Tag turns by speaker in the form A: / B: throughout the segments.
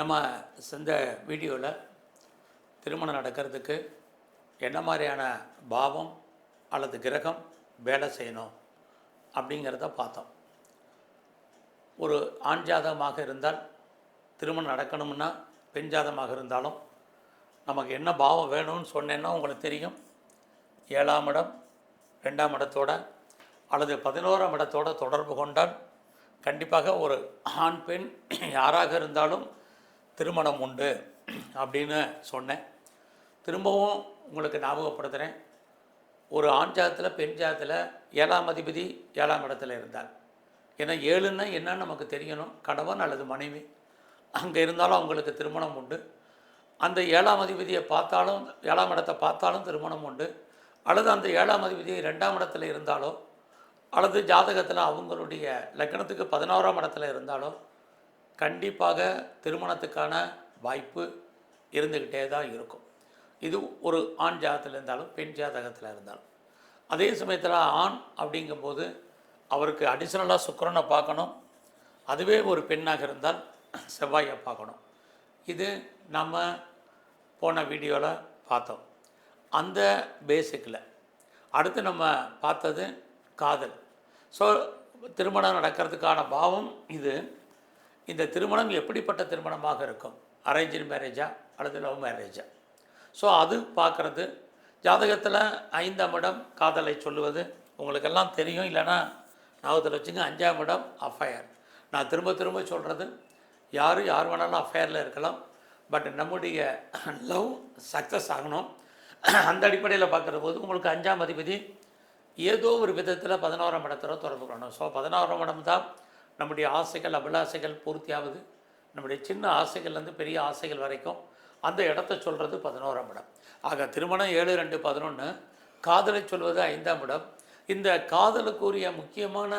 A: நம்ம இந்த வீடியோவில் திருமணம் நடக்கிறதுக்கு என்ன மாதிரியான பாவம் அல்லது கிரகம் வேலை செய்யணும் அப்படிங்கிறத பார்த்தோம். ஒரு ஆண் ஜாதகமாக இருந்தால் திருமணம் நடக்கணும்னா பெண் ஜாதகமாக இருந்தாலும் நமக்கு என்ன பாவம் வேணும்னு சொன்னேன்னா உங்களுக்கு தெரியும். ஏழாம் இடம் ரெண்டாம் இடத்தோட அல்லது பதினோராம் இடத்தோட தொடர்பு கொண்டால் கண்டிப்பாக ஒரு ஆண் பெண் யாராக இருந்தாலும் திருமணம் உண்டு அப்படின்னு சொன்னேன். திரும்பவும் உங்களுக்கு ஞாபகப்படுத்துகிறேன் ஒரு ஆண் ஜாதத்தில் பெண் ஜாதத்தில் ஏழாம் அதிபதி ஏழாம் இடத்துல இருந்தார். ஏன்னா ஏழுன்னா என்னன்னு நமக்கு தெரியணும். கணவன் அல்லது மனைவி. அங்கே இருந்தாலும் அவங்களுக்கு திருமணம் உண்டு. அந்த ஏழாம் அதிபதியை பார்த்தாலும் ஏழாம் இடத்தை பார்த்தாலும் திருமணம் உண்டு. அல்லது அந்த ஏழாம் அதிபதி ரெண்டாம் இடத்துல இருந்தாலோ அல்லது ஜாதகத்தில் அவங்களுடைய லக்னத்துக்கு பதினோராம் இடத்துல இருந்தாலோ கண்டிப்பாக திருமணத்துக்கான வாய்ப்பு இருந்துக்கிட்டே தான் இருக்கும். இது ஒரு ஆண் ஜாதகத்தில் இருந்தாலும் பெண் ஜாதகத்தில் இருந்தாலும். அதே சமயத்தில் ஆண் அப்படிங்கும்போது அவருக்கு அடிஷ்னலாக சுக்கரனை பார்க்கணும். அதுவே ஒரு பெண்ணாக இருந்தால் செவ்வாயை பார்க்கணும். இது நம்ம போன வீடியோவில் பார்த்தோம். அந்த பேசிக்கில் அடுத்து நம்ம பார்த்தது காதல். ஸோ திருமணம் நடக்கிறதுக்கான பாவம் இது. இந்த திருமணம் எப்படிப்பட்ட திருமணமாக இருக்கும்? அரேஞ்சு மேரேஜா அல்லது லவ் மேரேஜா ஸோ அது பார்க்குறது. ஜாதகத்தில் ஐந்தாம் இடம் காதலை சொல்லுவது. உங்களுக்கெல்லாம் தெரியும். இல்லைன்னா ஞாபகத்தில் வச்சுங்க அஞ்சாம் இடம் அஃபயர் நான் திரும்ப திரும்ப சொல்கிறது யார் யார் வேணாலும் அஃபயரில் இருக்கலாம். பட் நம்முடைய லவ் சக்ஸஸ் ஆகணும். அந்த அடிப்படையில் பார்க்குற போது உங்களுக்கு அஞ்சாம் அதிபதி ஏதோ ஒரு விதத்தில் பதினோராம் இடத்துல தொடர்பு கொள்ளணும். ஸோ பதினோராம் இடம் தான் நம்முடைய ஆசைகள் அபிலாசைகள் பூர்த்தியாவது. நம்முடைய சின்ன ஆசைகள்லேருந்து பெரிய ஆசைகள் வரைக்கும் அந்த இடத்த சொல்கிறது பதினோராம் இடம். ஆக திருமணம் ஏழு ரெண்டு பதினொன்று காதலை சொல்வது ஐந்தாம் இடம். இந்த காதலுக்குரிய முக்கியமான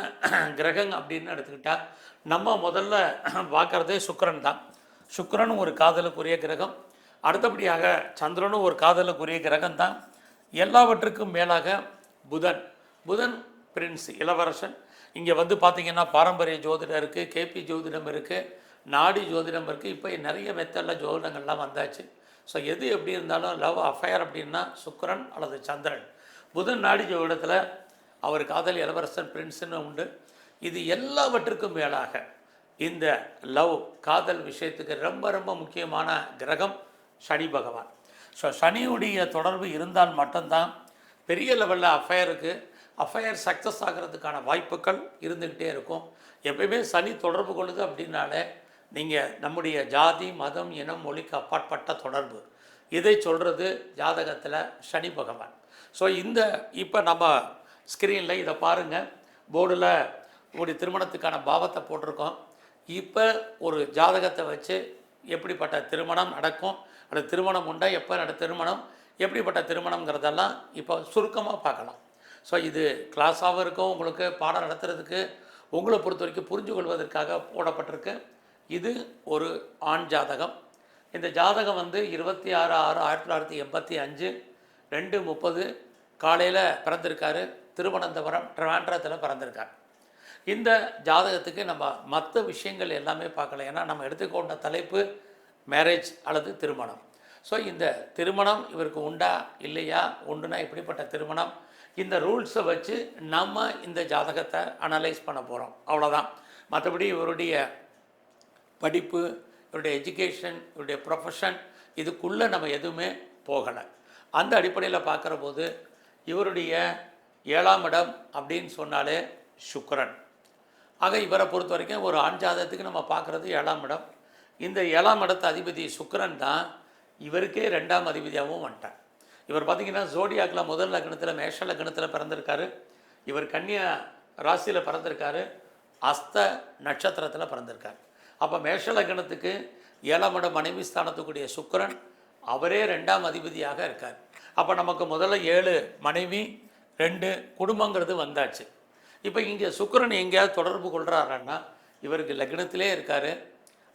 A: கிரகம் அப்படின்னு எடுத்துக்கிட்டால் நம்ம முதல்ல பார்க்குறதே சுக்கரன் தான். சுக்கரனும் ஒரு காதலுக்குரிய கிரகம். அடுத்தபடியாக சந்திரனும் ஒரு காதலுக்குரிய கிரகம் தான். எல்லாவற்றுக்கும் மேலாக புதன். புதன் பிரின்ஸ் இளவரசன். இங்கே வந்து பார்த்தீங்கன்னா பாரம்பரிய ஜோதிடம் இருக்குது கேபி ஜோதிடம் இருக்குது நாடி ஜோதிடம் இருக்குது இப்போ நிறைய மெத்தடில் ஜோதிடங்கள்லாம் வந்தாச்சு. ஸோ எது எப்படி இருந்தாலும் லவ் அஃபயர் அப்படின்னா சுக்கரன் அல்லது சந்திரன். புதன் நாடி ஜோதிடத்தில் அவர் காதல் இளவரசன் பிரின்ஸுன்னு உண்டு. இது எல்லாவற்றுக்கும் மேலாக இந்த லவ் காதல் விஷயத்துக்கு ரொம்ப ரொம்ப முக்கியமான கிரகம் சனி பகவான். ஸோ சனியுடைய தொடர்பு இருந்தால் மட்டும்தான் பெரிய லெவலில் அஃபயருக்கு அஃபயர் சக்ஸஸ் ஆகிறதுக்கான வாய்ப்புகள் இருந்துக்கிட்டே இருக்கும். எப்பயுமே சனி தொடர்பு கொள்ளுது அப்படின்னாலே நீங்கள் நம்முடைய ஜாதி மதம் இனம் மொழிக்கு அப்பாற்பட்ட தொடர்பு. இதை சொல்கிறது ஜாதகத்தில் சனி பகவான். ஸோ இந்த இப்போ நம்ம ஸ்க்ரீனில் இதை பாருங்கள் போர்டில் உங்களுடைய திருமணத்துக்கான பாவத்தை போட்டிருக்கோம். இப்போ ஒரு ஜாதகத்தை வச்சு எப்படிப்பட்ட திருமணம் நடக்கும்? அந்த திருமணம் உண்டா? எப்போ நட திருமணம்? எப்படிப்பட்ட திருமணங்கிறதெல்லாம் இப்போ சுருக்கமாக பார்க்கலாம். ஸோ இது கிளாஸாகவும் இருக்கும் உங்களுக்கு பாடம் நடத்துறதுக்கு உங்களை பொறுத்த வரைக்கும் புரிஞ்சு கொள்வதற்காக போடப்பட்டிருக்கு. இது ஒரு ஆண் ஜாதகம். இந்த ஜாதகம் வந்து இருபத்தி ஆறு ஆறு ஆயிரத்தி தொள்ளாயிரத்தி எண்பத்தி அஞ்சு ரெண்டு முப்பது காலையில் பிறந்திருக்காரு திருவனந்தபுரம் ட்ரிவாண்ட்ரத்தில் பிறந்திருக்கார். இந்த ஜாதகத்துக்கு நம்ம மற்ற விஷயங்கள் எல்லாமே பார்க்கல. ஏன்னா நம்ம எடுத்துக்கொண்ட தலைப்பு மேரேஜ் அல்லது திருமணம். ஸோ இந்த திருமணம் இவருக்கு உண்டா இல்லையா உண்டுனா எப்படிப்பட்ட திருமணம் இந்த ரூல்ஸை வச்சு நம்ம இந்த ஜாதகத்தை அனலைஸ் பண்ண போகிறோம் அவ்வளோதான் மற்றபடி இவருடைய படிப்பு இவருடைய எஜுகேஷன் இவருடைய ப்ரொஃபஷன் இதுக்குள்ளே நம்ம எதுவுமே போகலை. அந்த அடிப்படையில் பார்க்குற போது இவருடைய ஏழாம் இடம் அப்படின்னு சொன்னாலே சுக்கரன். ஆக இவரை பொறுத்த வரைக்கும் ஒரு ஆண் ஜாதகத்துக்கு நம்ம பார்க்குறது ஏழாம் இடம். இந்த ஏழாம் இடத்து அதிபதி சுக்கரன் தான் இவருக்கே ரெண்டாம் அதிபதியாகவும் வந்துட்டார். இவர் பார்த்தீங்கன்னா ஜோடியாக்கில் முதல் லக்னத்தில் மேஷ லக்னத்தில் பிறந்திருக்காரு. இவர் கன்னியா ராசியில் பிறந்திருக்காரு. அஸ்த நட்சத்திரத்தில் பிறந்திருக்கார். அப்போ மேஷ லக்னத்துக்கு ஏழாம் மனைவி ஸ்தானத்துக்குரிய சுக்கரன் அவரே ரெண்டாம் அதிபதியாக இருக்கார். அப்போ நமக்கு முதல்ல ஏழு மனைவி ரெண்டு குடும்பங்கிறது வந்தாச்சு. இப்போ இங்கே சுக்கரன் எங்கேயாவது தொடர்பு கொள்கிறாருன்னா இவருக்கு லக்னத்திலே இருக்கார்.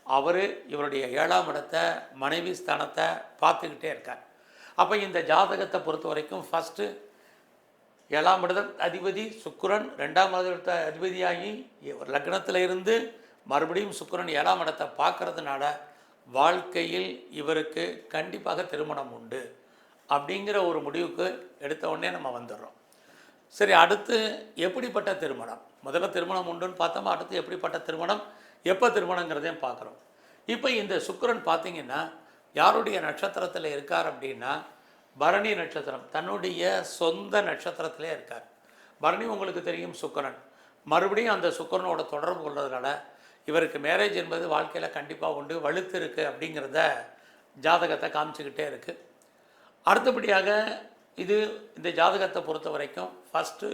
A: அவர் இவருடைய ஏழாம் இடத்தை மனைவி ஸ்தானத்தை பார்த்துக்கிட்டே இருக்கார். அப்போ இந்த ஜாதகத்தை பொறுத்த வரைக்கும் ஃபஸ்ட்டு ஏழாம் இடத்த அதிபதி சுக்கிரன் ரெண்டாம் இடத்த அதிபதியாகி ஒரு லக்னத்தில் இருந்து மறுபடியும் சுக்கிரன் ஏழாம் இடத்தை பார்க்கறதுனால வாழ்க்கையில் இவருக்கு கண்டிப்பாக திருமணம் உண்டு அப்படிங்கிற ஒரு முடிவுக்கு எடுத்த உடனே நம்ம வந்துடுறோம். சரி அடுத்து எப்படிப்பட்ட திருமணம்? முதல்ல திருமணம் உண்டுன்னு பார்த்தோமா? அடுத்து எப்படிப்பட்ட திருமணம்? எப்போ திருமணங்கிறதையும் பார்க்குறோம். இப்போ இந்த சுக்கரன் பார்த்தீங்கன்னா யாருடைய நட்சத்திரத்தில் இருக்கார் அப்படின்னா பரணி நட்சத்திரம் தன்னுடைய சொந்த நட்சத்திரத்திலே இருக்கார். பரணி உங்களுக்கு தெரியும் சுக்கரன். மறுபடியும் அந்த சுக்கிரனோட தொடர்பு கொள்றதுனால இவருக்கு மேரேஜ் என்பது வாழ்க்கையில் கண்டிப்பாக உண்டு வலுத்து இருக்குது அப்படிங்கிறத ஜாதகத்தை காமிச்சுக்கிட்டே இருக்குது அடுத்தபடியாக இது இந்த ஜாதகத்தை பொறுத்த வரைக்கும் ஃபஸ்ட்டு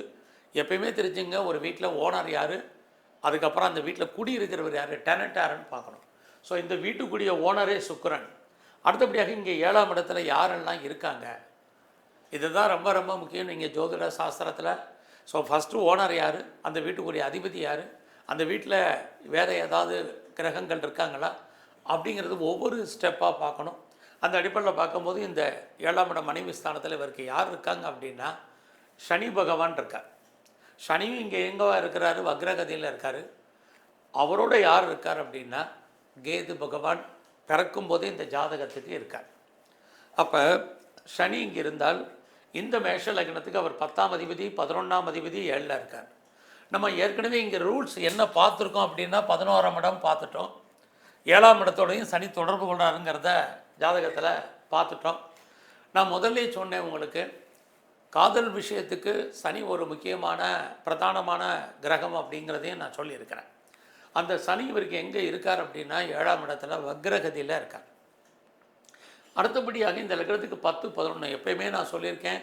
A: எப்பயுமே தெரிஞ்சுங்க ஒரு வீட்டில் ஓனர் யார் அதுக்கப்புறம் அந்த வீட்டில் குடியிருக்கிறவர் யார் டெனட் யாருன்னு பார்க்கணும். ஸோ இந்த வீட்டுக்குடிய ஓனரே சுக்கரன். அடுத்தபடியாக இங்கே ஏழாம் இடத்துல யாரெல்லாம் இருக்காங்க? இதுதான் ரொம்ப ரொம்ப முக்கியம். நீங்கள் ஜோதிட சாஸ்திரத்தில் ஸோ ஃபஸ்ட்டு ஓனர் யார்? அந்த வீட்டுக்குரிய அதிபதி யார்? அந்த வீட்டில் வேறு ஏதாவது கிரகங்கள் இருக்காங்களா? அப்படிங்கிறது ஒவ்வொரு ஸ்டெப்பாக பார்க்கணும். அந்த அடிப்படையில் பார்க்கும்போது இந்த ஏழாம் இடம் மனைவி ஸ்தானத்தில் இவருக்கு யார் இருக்காங்க அப்படின்னா சனி பகவான் இருக்கார். சனியும் இங்கே எங்கவா இருக்கிறாரு? வக்ரகதியில் இருக்கார். அவரோட யார் இருக்கார் அப்படின்னா கேது பகவான் பிறக்கும் போதே இந்த ஜாதகத்துக்கு இருக்கார். அப்போ சனி இங்கே இருந்தால் இந்த மேஷ லக்னத்துக்கு அவர் பத்தாம் அதிபதி பதினொன்றாம் அதிபதி ஏழில் இருக்கார். நம்ம ஏற்கனவே இங்கே ரூல்ஸ் என்ன பார்த்துருக்கோம் அப்படின்னா பதினோராம் இடம் பார்த்துட்டோம். ஏழாம் இடத்தோடையும் சனி தொடர்பு கொண்டாருங்கிறத ஜாதகத்தில் பார்த்துட்டோம். நான் முதல்ல சொன்னேன் உங்களுக்கு காதல் விஷயத்துக்கு சனி ஒரு முக்கியமான பிரதானமான கிரகம் அப்படிங்கிறதையும் நான் சொல்லியிருக்கிறேன். அந்த சனி இவருக்கு எங்கே இருக்கார் அப்படின்னா ஏழாம் இடத்துல வக்ரகதியில் இருக்கார். அடுத்தபடியாக இந்த லக்னத்துக்கு பத்து பதினொன்று எப்பயுமே நான் சொல்லியிருக்கேன்.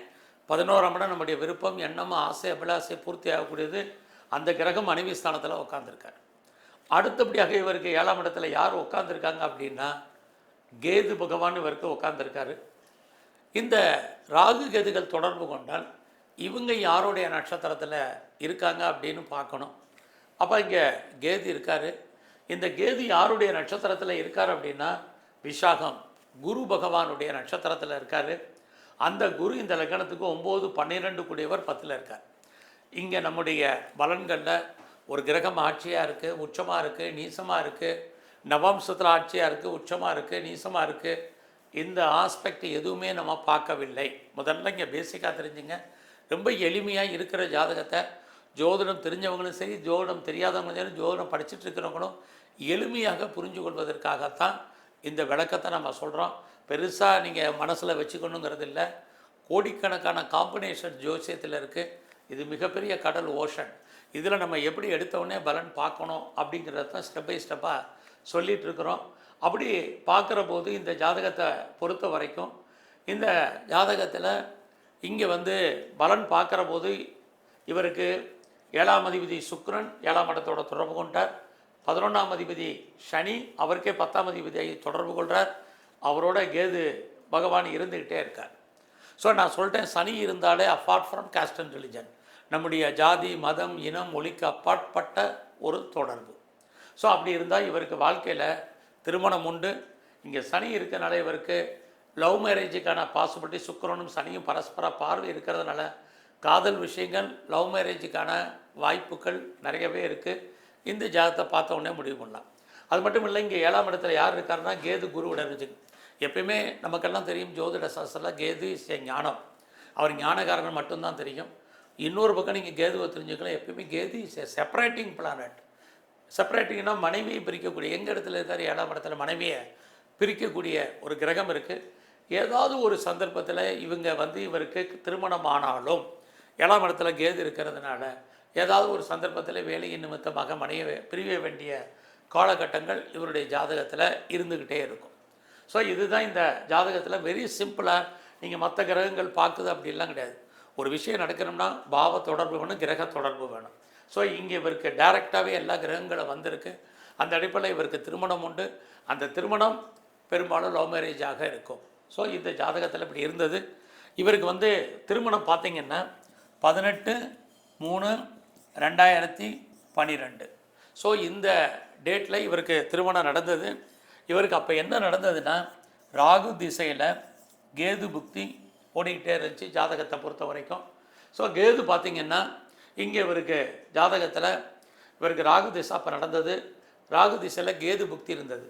A: பதினோராம் இடம் நம்முடைய விருப்பம் எண்ணம் ஆசை அபிலாசை பூர்த்தி ஆகக்கூடியது. அந்த கிரகம் மனைவி ஸ்தானத்தில் உட்காந்துருக்கார் அடுத்தபடியாக இவருக்கு ஏழாம் இடத்துல யார் உட்காந்துருக்காங்க அப்படின்னா கேது பகவான் இவருக்கு உட்காந்துருக்காரு இந்த ராகு கேதுகள் தொடர்பு கொண்டால் இவங்க யாருடைய நட்சத்திரத்தில் இருக்காங்க அப்படின்னு பார்க்கணும். அப்போ இங்கே கேதி இருக்கார். இந்த கேதி யாருடைய நட்சத்திரத்தில் இருக்கார் அப்படின்னா விஷாகம் குரு பகவானுடைய நட்சத்திரத்தில் இருக்கார். அந்த குரு இந்த லக்னத்துக்கு ஒம்பது பன்னிரெண்டு கூடியவர் பத்தில் இருக்கார். இங்கே நம்முடைய பலன்களில் ஒரு கிரகம் ஆட்சியாக இருக்குது உச்சமாக இருக்குது நீசமாக இருக்குது நவம்சத்தில் ஆட்சியாக இருக்குது உச்சமாக இருக்குது நீசமாக இருக்குது இந்த ஆஸ்பெக்ட் எதுவுமே நம்ம பார்க்கவில்லை. முதல்ல இங்கே பேசிக்காக தெரிஞ்சுங்க. ரொம்ப எளிமையாக இருக்கிற ஜாதகத்தை ஜோதிடம் தெரிஞ்சவங்களும் சரி ஜோதிடம் தெரியாதவங்களும் சரி ஜோதிடம் படிச்சுட்டு இருக்கிறவங்களும் எளிமையாக புரிஞ்சு கொள்வதற்காகத்தான் இந்த விளக்கத்தை நம்ம சொல்கிறோம் பெருசாக நீங்கள் மனசில் வச்சுக்கணுங்கிறது இல்லை கோடிக்கணக்கான காம்பினேஷன் ஜோசியத்தில் இருக்குது இது மிகப்பெரிய கடல் ஓஷன் இதில் நம்ம எப்படி எடுத்தவுடனே பலன் பார்க்கணும் அப்படிங்கிறத தான் ஸ்டெப் பை ஸ்டெப்பாக சொல்லிகிட்டு இருக்கிறோம். அப்படி பார்க்குற போது இந்த ஜாதகத்தை பொறுத்த வரைக்கும் இந்த ஜாதகத்தில் இங்கே வந்து பலன் பார்க்குற போது இவருக்கு ஏழாம் அதிபதி சுக்ரன் ஏழாம் இடத்தோட தொடர்பு கொண்டார். பதினொன்றாம் அதிபதி சனி அவருக்கே பத்தாம் அதிபதியை தொடர்பு கொள்கிறார் அவரோட கேது பகவான் இருந்துக்கிட்டே இருக்கார். ஸோ நான் சொல்லிட்டேன் சனி இருந்தாலே apart from caste and religion நம்முடைய ஜாதி மதம் இனம் மொழிக்கு அப்பாற்பட்ட ஒரு தொடர்பு. ஸோ அப்படி இருந்தால் இவருக்கு வாழ்க்கையில் திருமணம் உண்டு. இங்கே சனி இருக்கிறனால இவருக்கு லவ் மேரேஜுக்கான பாசிபிலிட்டி சுக்கரனும் சனியும் பரஸ்பர பார்வை இருக்கிறதுனால காதல் விஷயங்கள் லவ் மேரேஜுக்கான வாய்ப்புகள் நிறையவே இருக்குது இந்த ஜாதகத்தை பார்த்த உடனே முடிவு பண்ணலாம். அது மட்டும் இல்லை இங்கே ஏழாம் இடத்துல யார் இருக்காருன்னா கேது குருவோட இருந்துச்சு. எப்பயுமே நமக்கெல்லாம் தெரியும் ஜோதிட சாஸ்திரத்தில் கேது இஸ் ஏ ஞானம். அவர் ஞானகாரன் மட்டும்தான் தெரியும். இன்னொரு பக்கம் நீங்கள் கேதுவை தெரிஞ்சுக்கலாம். எப்பயுமே Ketu is a separating planet செப்பரேட்டிங்னா மனைவியை பிரிக்கக்கூடிய எங்கள் இடத்துல இருக்கார் ஏழாம் இடத்துல மனைவியை பிரிக்கக்கூடிய ஒரு கிரகம் இருக்குது ஏதாவது ஒரு சந்தர்ப்பத்தில் இவங்க வந்து இவருக்கு திருமணம் ஆனாலும் ஏழாம் இடத்துல கேது இருக்கிறதுனால ஏதாவது ஒரு சந்தர்ப்பத்தில் வேலையின் நிமித்தமாக மனைவி பிரிய வேண்டிய காலகட்டங்கள் இவருடைய ஜாதகத்தில் இருந்துக்கிட்டே இருக்கும். ஸோ இதுதான் இந்த ஜாதகத்தில் வெரி சிம்பிளாக நீங்கள் மற்ற கிரகங்கள் பார்க்குது அப்படிலாம் கிடையாது. ஒரு விஷயம் நடக்கணும்னா பாவ தொடர்பு வேணும் கிரக தொடர்பு வேணும். ஸோ இங்கே இவருக்கு டைரெக்டாகவே எல்லா கிரகங்களும் வந்திருக்கு. அந்த அடிப்படையில் இவருக்கு திருமணம் உண்டு. அந்த திருமணம் பெரும்பாலும் லவ் மேரேஜாக இருக்கும். ஸோ இந்த ஜாதகத்தில் இப்படி இருந்தது. இவருக்கு வந்து திருமணம் பார்த்திங்கன்னா பதினெட்டு மூணு ரெண்டாயிரத்தி பன்னிரெண்டு ஸோ இந்த டேட்டில் இவருக்கு திருமணம் நடந்தது. இவருக்கு அப்போ என்ன நடந்ததுன்னா ராகு திசையில் கேது புக்தி ஓடிக்கிட்டே இருந்துச்சு ஜாதகத்தை பொறுத்த வரைக்கும். ஸோ கேது பார்த்திங்கன்னா இங்கே இவருக்கு ஜாதகத்தில் இவருக்கு ராகு திசை அப்போ நடந்தது. ராகு திசையில் கேது புக்தி இருந்தது.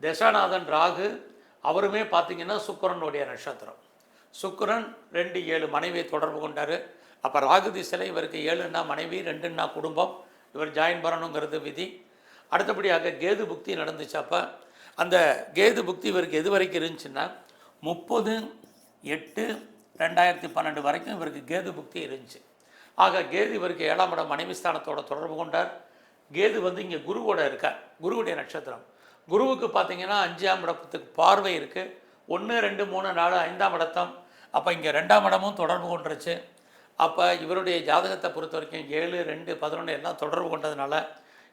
A: தசாநாதன் ராகு அவருமே பார்த்திங்கன்னா சுக்கரனுடைய நட்சத்திரம். சுக்கரன் ரெண்டு ஏழு மனைவியை தொடர்பு கொண்டார். அப்போ ராகு திசையில் இவருக்கு ஏழுன்னா மனைவி ரெண்டுன்னா குடும்பம் இவர் ஜாயின் பண்ணணுங்கிறது விதி. அடுத்தபடியாக கேது புக்தி நடந்துச்சு. அப்போ அந்த கேது புக்தி இவருக்கு எது வரைக்கும் இருந்துச்சுன்னா முப்பது எட்டு ரெண்டாயிரத்தி பன்னெண்டு வரைக்கும் இவருக்கு கேது புக்தி இருந்துச்சு. ஆக கேது இவருக்கு ஏழாம் இடம் மனைவி ஸ்தானத்தோட தொடர்பு கொண்டார். கேது வந்து இங்கே குருவோட இருக்கார் குருவுடைய நட்சத்திரம். குருவுக்கு பார்த்தீங்கன்னா அஞ்சாம் இடத்துக்கு பார்வை இருக்குது ஒன்று ரெண்டு மூணு நாலு ஐந்தாம் இடத்தம். அப்போ இங்கே ரெண்டாம் இடமும் தொடர்பு கொண்டுருச்சு. அப்போ இவருடைய ஜாதகத்தை பொறுத்த வரைக்கும் ஏழு ரெண்டு பதினொன்று எல்லாம் தொடர்பு கொண்டதுனால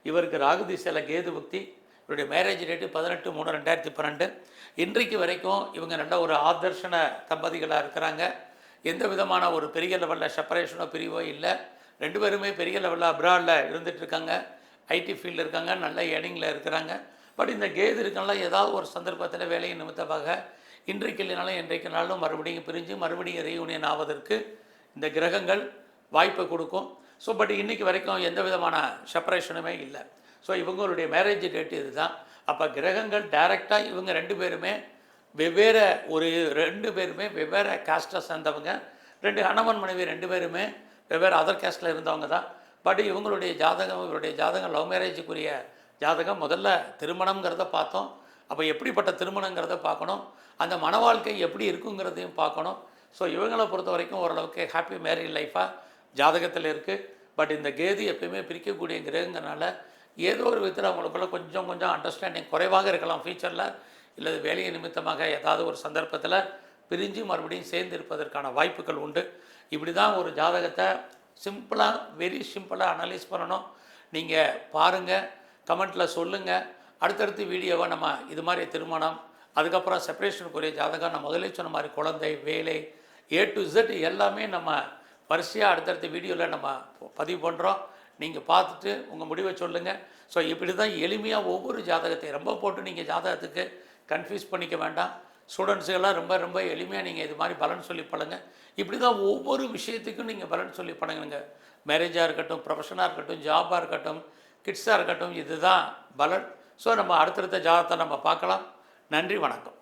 A: இவருக்கு ராகு திசையில் கேது புக்தி இவருடைய மேரேஜ் டேட்டு பதினெட்டு மூணு ரெண்டாயிரத்தி பன்னெண்டு. இன்றைக்கு வரைக்கும் இவங்க நல்ல ஒரு ஆதர்ஷன தம்பதிகளாக இருக்கிறாங்க. எந்த விதமான ஒரு பெரிய லெவலில் செப்பரேஷனோ பிரிவோ இல்லை. ரெண்டு பேருமே பெரிய லெவலில் அப்ராடில் இருந்துகிட்ருக்காங்க ஐடி ஃபீல்டில் இருக்காங்க. நல்ல ஏர்னிங்கில் இருக்கிறாங்க. பட் இந்த கேது இருக்கனால ஏதாவது ஒரு சந்தர்ப்பத்தில் வேலையை நிமித்தமாக இன்றைக்கு இல்லைனாலும் இன்றைக்கு நாளும் மறுபடியும் பிரிஞ்சு மறுபடியும் ரீயூனியன் ஆவதற்கு இந்த கிரகங்கள் வாய்ப்பை கொடுக்கும். ஸோ பட் இன்றைக்கி வரைக்கும் எந்த விதமான செப்பரேஷனுமே இல்லை. ஸோ இவங்களுடைய மேரேஜ் டேட் இதுதான். அப்போ கிரகங்கள் டைரெக்டாக இவங்க ரெண்டு பேருமே வெவ்வேறு ஒரு ரெண்டு பேருமே வெவ்வேறு காஸ்ட்டை சேர்ந்தவங்க. ரெண்டு கணவன் மனைவி ரெண்டு பேருமே வெவ்வேறு அதர் கேஸ்டில் இருந்தவங்க தான். பட் இவங்களுடைய ஜாதகம் இவருடைய ஜாதகம் லவ் மேரேஜுக்குரிய ஜாதகம் முதல்ல திருமணங்கிறத பார்த்தோம். அப்போ எப்படிப்பட்ட திருமணங்கிறத பார்க்கணும். அந்த மன வாழ்க்கை எப்படி இருக்குங்கிறதையும் பார்க்கணும். ஸோ இவங்களை பொறுத்த வரைக்கும் ஓரளவுக்கு ஹாப்பி மேரிட் லைஃபாக ஜாதகத்தில் இருக்குது பட் இந்த கேதி எப்பயுமே பிரிக்கக்கூடிய கிரகங்கிறனால ஏதோ ஒரு விதத்தில் அவங்களுக்குள்ள கொஞ்சம் கொஞ்சம் அண்டர்ஸ்டாண்டிங் குறைவாக இருக்கலாம் ஃபியூச்சரில் இல்லை வேலையை நிமித்தமாக ஏதாவது ஒரு சந்தர்ப்பத்தில் பிரிஞ்சு மறுபடியும் சேர்ந்து இருப்பதற்கான வாய்ப்புகள் உண்டு. இப்படி தான் ஒரு ஜாதகத்தை சிம்பிளாக வெரி சிம்பிளாக அனலைஸ் பண்ணணும். நீங்கள் பாருங்கள் கமெண்ட்டில் சொல்லுங்கள் அடுத்தடுத்து வீடியோவை நம்ம இது மாதிரி திருமணம் அதுக்கப்புறம் செப்பரேஷனுக்குரிய ஜாதகம் நான் முதலே சொன்ன மாதிரி குழந்தை வேலை ஏ டு இசட் எல்லாமே நம்ம வரிசையாக அடுத்தடுத்த வீடியோவில் நம்ம பதிவு பண்ணுறோம் நீங்கள் பார்த்துட்டு உங்கள் முடிவை சொல்லுங்கள் ஸோ இப்படி தான் எளிமையாக ஒவ்வொரு ஜாதகத்தையும் ரொம்ப போட்டு நீங்கள் ஜாதகத்துக்கு கன்ஃபியூஸ் பண்ணிக்க வேண்டாம். ஸ்டூடெண்ட்ஸுக்கெல்லாம் ரொம்ப ரொம்ப எளிமையாக நீங்கள் இது மாதிரி பலன் சொல்லி பழங்க இப்படி தான் ஒவ்வொரு விஷயத்துக்கும் நீங்கள் பலன் சொல்லி பழங்குங்க மேரேஜாக இருக்கட்டும் ப்ரொஃபஷனாக இருக்கட்டும் ஜாபாக இருக்கட்டும் கிட்ஸாக இருக்கட்டும் இதுதான் பலன். ஸோ நம்ம அடுத்தடுத்த ஜாதகத்தை நம்ம பார்க்கலாம். நன்றி வணக்கம்.